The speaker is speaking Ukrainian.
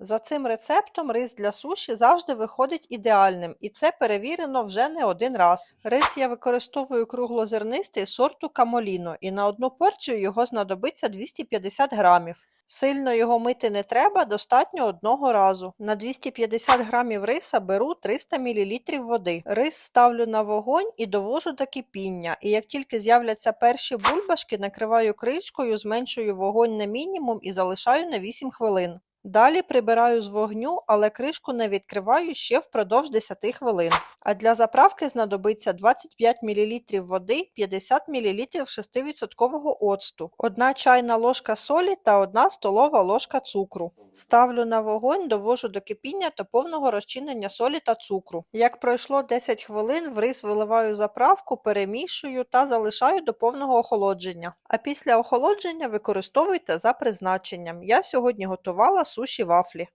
За цим рецептом рис для суші завжди виходить ідеальним, і це перевірено вже не один раз. Рис я використовую круглозернистий сорту Камоліно, і на одну порцію його знадобиться 250 грамів. Сильно його мити не треба, достатньо одного разу. На 250 грамів риса беру 300 мл води. Рис ставлю на вогонь і довожу до кипіння. І як тільки з'являться перші бульбашки, накриваю кришкою, зменшую вогонь на мінімум і залишаю на 8 хвилин. Далі прибираю з вогню, але кришку не відкриваю ще впродовж 10 хвилин. А для заправки знадобиться 25 мл води, 50 мл 6% оцту, 1 чайна ложка солі та 1 столова ложка цукру. Ставлю на вогонь, довожу до кипіння та повного розчинення солі та цукру. Як пройшло 10 хвилин, в рис виливаю заправку, перемішую та залишаю до повного охолодження. А після охолодження використовуйте за призначенням. Я сьогодні готувала суші вафлі.